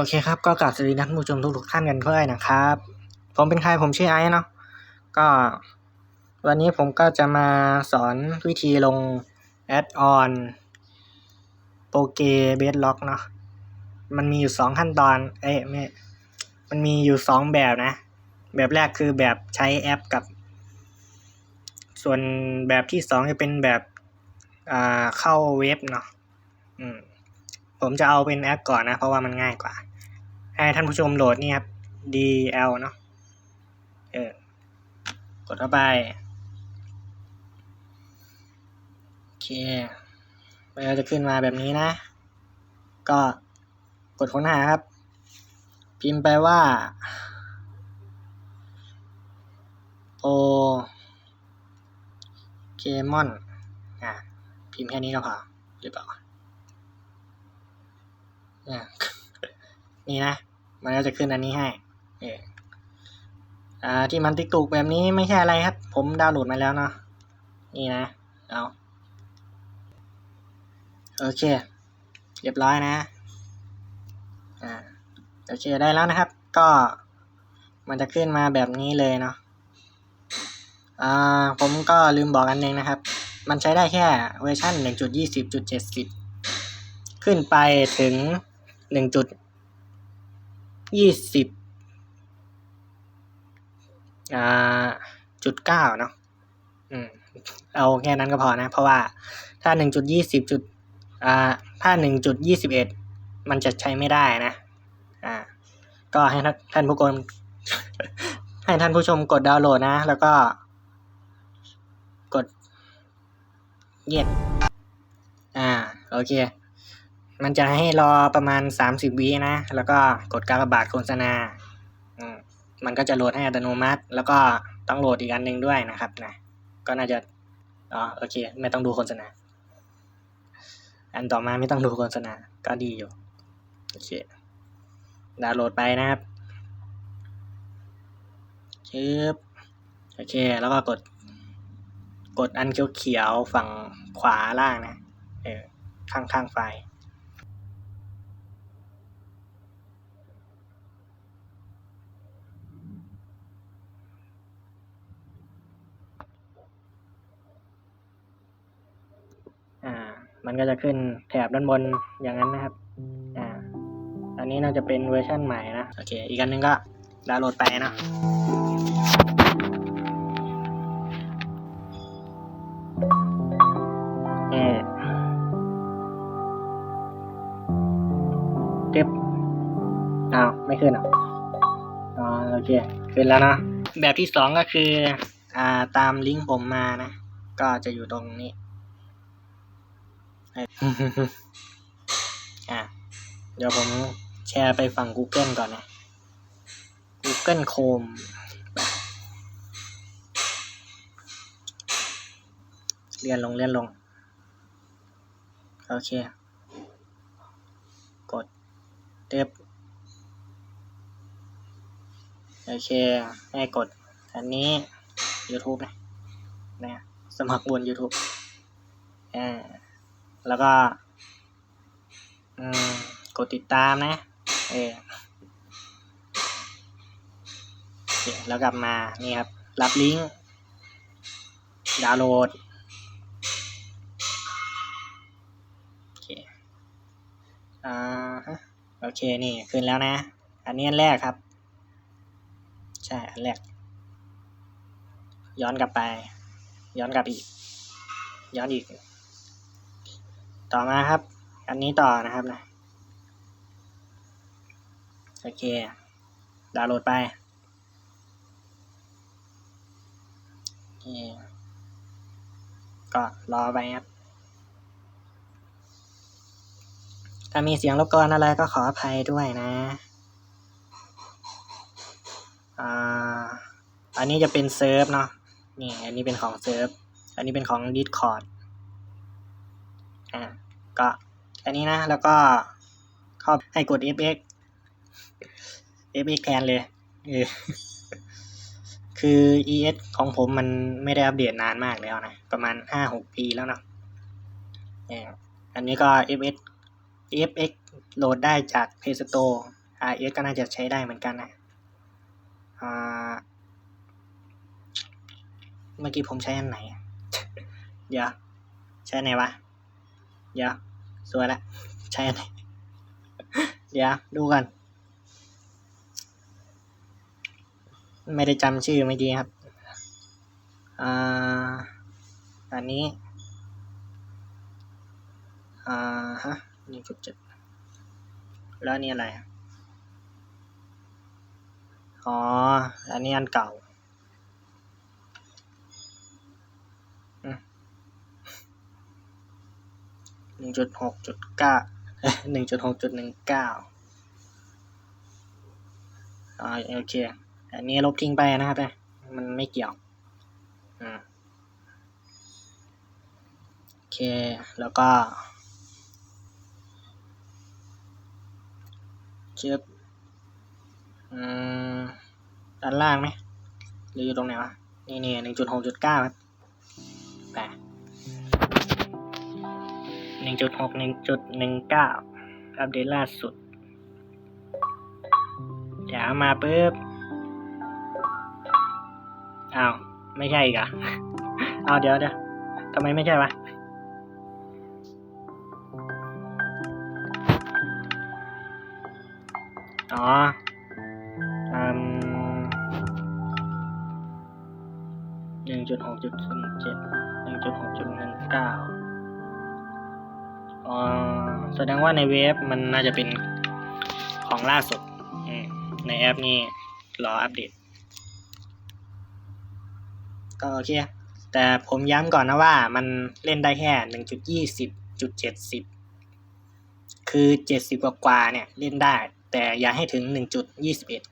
โอเคครับ ก็กราบสวัสดีนักผู้ชมทุกๆท่านกันด้วยนะครับ ผมเป็นใครผมชื่อไอซ์เนาะก็ วันนี้ผมก็จะมาสอนวิธีลงแอดออนโปเกเบสล็อกเนาะมันมีอยู่สองขั้นตอน เอ้ยไม่มันมีอยู่สองแบบนะ แบบแรกคือแบบใช้แอปกับ ส่วนแบบที่สองจะเป็นแบบอ่าเข้าเว็บเนาะอืมผมจะเอาเป็นแอปก่อนนะ เพราะว่ามันง่ายกว่า ให้ท่านผู้ชมโหลดนี่ครับ DL เนาะเออกดเข้าไปโอเคมันจะขึ้นมาแบบนี้นะ ก็กดค้นหาครับ พิมพ์ไปว่าโปเกมอนอะพิมพ์แค่นี้ก็พอหรือเปล่านี่นะ มันก็จะขึ้นอันนี้ให้เอออ่าที่มันติ๊กตุกแบบนี้ไม่ใช่อะไรครับ ผมดาวน์โหลดมาแล้วเนาะนี่นะเอาโอเค เรียบร้อยนะอ่าโอเคได้แล้วนะครับ ก็มันจะขึ้นมาแบบนี้เลยเนาะอ่าผมก็ลืมบอกอันหนึงนะครับ มันใช้ได้แค่เวอร์ชัน1.20.70 ขึ้นไปถึงหนึ่งจุด ยี่สิบอ่าจุดเก้าเนาะอืมเอาแค่นั้นก็พอนะ เพราะว่าถ้าหนึ่งจุดยี่สิบจุดอ่าถ้าหนึ่งจุดยี่สิบเอ็ดมันจะใช้ไม่ได้นะ อ่า ก็ให้ท่านผู้ชมให้ท่านผู้ชมกดดาวน์โหลดนะ แล้วก็ กดเย็ดอ่า โอเค มันจะให้รอประมาณสามสิบวินะ แล้วก็กดการระบาดโฆษณาอืมมันก็จะโหลดให้อัตโนมัติ แล้วก็ต้องโหลดอีกอันหนึ่งด้วยนะครับนะ ก็น่าจะ อ๋อ โอเค ไม่ต้องดูโฆษณา อันต่อมาไม่ต้องดูโฆษณา ก็ดีอยู่ โอเค ดาวน์โหลดไปนะครับชึบโอเค แล้วก็กด กดอันเขียวๆฝั่งขวาล่างนะ เออ ข้างๆไฟล์ อ่า มันก็จะขึ้นแถบด้านบนอย่างนั้นนะครับ อ่า อันนี้น่าจะเป็นเวอร์ชันใหม่นะ โอเค อีกอันหนึงก็ดาวน์โหลดไปนะเออเก็บอ้าว ไม่ขึ้นอะอ๋อโอเค ขึ้นแล้วเนอะแบบที่สองก็คือ อ่า ตามลิงก์ผมมานะ ก็จะอยู่ตรงนี้ อะ เดี๋ยวผมแชร์ไปฝั่ง Google ก่อนนะ Google Chrome เลื่อนลงเลื่อนลง โอเค กดเต็บโอเค ให้กด อันนี้ YouTube นะนะสมัครบน YouTube อ่า แล้วก็กดติดตามนะ เออแล้วกลับมานี่ครับ รับลิงก์ดาวน์โหลดโอเคอ่าโอเคนี่ขึ้นแล้วนะ อันนี้อันแรกครับ ใช่ อันแรก ย้อนกลับไป ย้อนกลับอีก ย้อนอีก ต่อมาครับ อันนี้ต่อนะครับนะโอเค ดาวน์โหลดไปก็รอไปครับ ถ้ามีเสียงรบกวนอะไรก็ขออภัยด้วยนะอ่าอันนี้จะเป็นเซิร์ฟเนาะ นี่ อันนี้เป็นของเซิร์ฟ อันนี้เป็นของ Discord อ่าก็อันนี้นะแล้วก็เข้าให้กด fx fx แทนเลยคือ es ของผมมันไม่ได้อัปเดตนานมากแล้วนะ ประมาณห้าหกปีแล้วเนาะอันนี้ก็ fx fx โหลดได้จาก Play Store RS ก็น่าจะใช้ได้เหมือนกันนะอ่าเมื่อกี้ผมใช้อันไหน เดี๋ยว ใช้อันไหนวะ เดี๋ยวสวยละใช้อันไหนเดี๋ยวดูกัน ไม่ได้จำชื่อไม่ดีครับอ่าอันนี้อ่าฮะนึ่งจุดเจ็ดแล้วนี่อะไรอ๋ออันนี้อันเก่า หนึ่งจุดหกจุดเก้าหนึ่งจุดหกจุดหนึ่งเก้าอ่าโอเค อันนี้ลบทิ้งไปนะครับนะมันไม่เกี่ยวอืมโอเค แล้วก็เชือบอืมด้านล่างไหมหรืออยู่ตรงไหนวะ นี่นี่หนึ่งจุดหกจุดเก้าครับแปด หกหนึ่งจุดหนึ่งเก้าอัปเดตล่าสุดเดี๋ยวมาปุ๊บอ้าว ไม่ใช่อีกอะเอาเดี๋ยวเดี๋ยวทำไมไม่ใช่วะอ๋อหนึ่งจุดหกจุดหนึ่งเจ็ดหนึ่งจุดหกจุดหนึ่งเก้า อ๋อแสดงว่าในเว็บมันน่าจะเป็นของล่าสุด ในแอปนี่รออัปเดต ก็โอเค แต่ผมย้ำก่อนนะว่ามันเล่นได้แค่หนึ่งจุดยี่สิบจุดเจ็ดสิบคือเจ็ดสิบกว่าๆเนี่ยเล่นได้ แต่อย่าให้ถึงหนึ่งจุดยี่สิบเอ็ด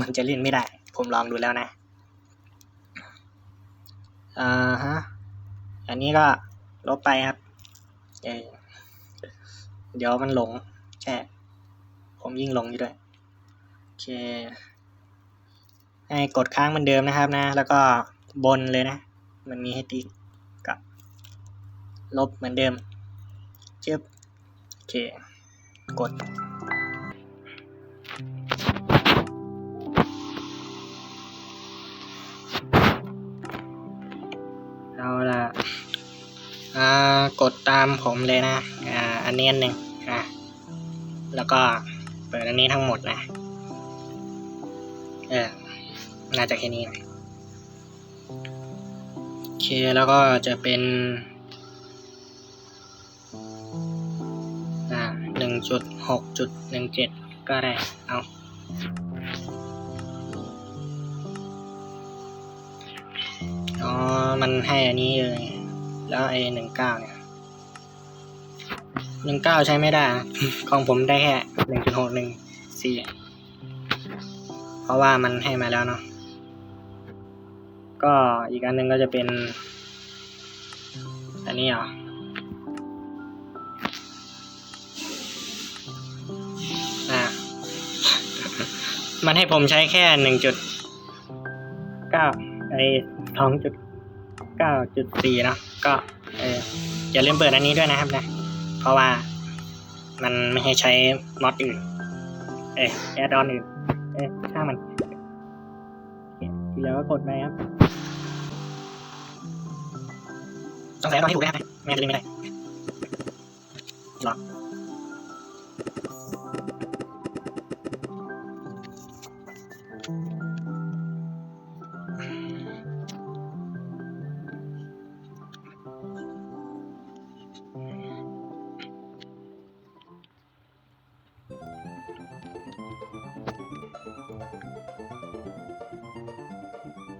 มันจะเล่นไม่ได้ ผมลองดูแล้วนะ อ่าฮะ อันนี้ก็ลบไปครับ เออ เดี๋ยวมันหลงแช่ผมยิ่งหลงอยู่ด้วย โอเค ให้กดค้างเหมือนเดิมนะครับนะ แล้วก็บนเลยนะ มันมีให้ติ๊กกับลบเหมือนเดิมเจ็บโอเค กดเอาละอ่ากดตามผมเลยนะ อ่า อันนี้อันหนึ่ง แล้วก็เปิดอันนี้ทั้งหมดนะเออน่าจะแค่นี้นะโอเคแล้วก็จะเป็นอ่าหนึ่งจุดหกจุดหนึ่งเจ็ดก็ได้เอาอ๋อ มันให้อันนี้เลย แล้วไอ้หนึ่งเก้าเนี่ย หนึ่งเก้าใช้ไม่ได้ ของผมได้แค่หนึ่งจุดหกหนึ่งสี่เพราะว่ามันให้มาแล้วเนาะก็อีกอันหนึ่งก็จะเป็น อันนี้เหรออ่ามันให้ผมใช้แค่หนึ่งจุดเก้าไอ้สองจุดเก้าจุดสี่เนาะก็เอออย่าลืมเปิดอันนี้ด้วยนะครับนะ ราะว่ามันไม่ให้ใช้มอดอื่น เออแอดออนอื่น เออช่างมันทีแล้วก็กดไปครับต้องใส่ตอนให้ถูกนะครับไม่งั้นจะเล่นไม่ได้รอ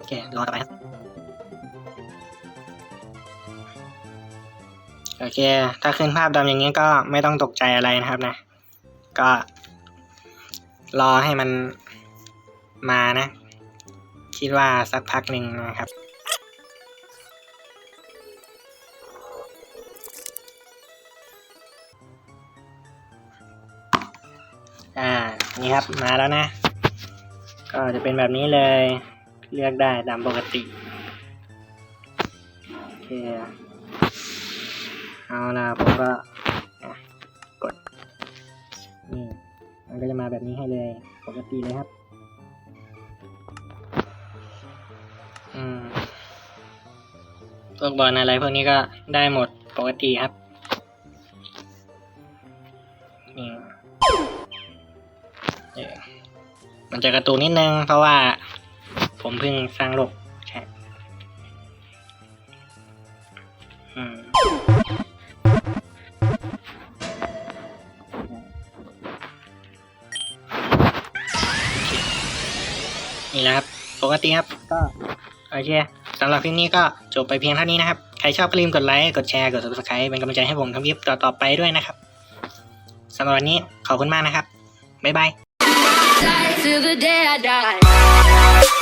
โอเครอต่อไปครับโอเค ถ้าขึ้นภาพดำอย่างนี้ก็ไม่ต้องตกใจอะไรนะครับนะ ก็ รอให้มันมานะ คิดว่าสักพักหนึ่งนะครับอ่า นี่ครับ มาแล้วนะ ก็จะเป็นแบบนี้เลย เลือกได้ตามปกติโอเคเอาละผมก็กดนี่มันก็จะมาแบบนี้ให้เลยปกติเลยครับอืมพวกบอลอะไรพวกนี้ก็ได้หมดปกติครับนี่มันจะกระตุกนิดนึงเพราะว่า ผมเพิ่งสร้างโลกใช่นี่แหละครับ ปกติครับ ก็โอเคสำหรับคลิปนี้ก็จบไปเพียงเท่านี้นะครับ ใครชอบก็ลืมกดไลค์ กดแชร์ กด subscribe เป็นกำลังใจให้ผมทำคลิปต่อๆไปด้วยนะครับสำหรับวันนี้ขอบคุณมากนะครับ บ๊ายบาย till the day I die.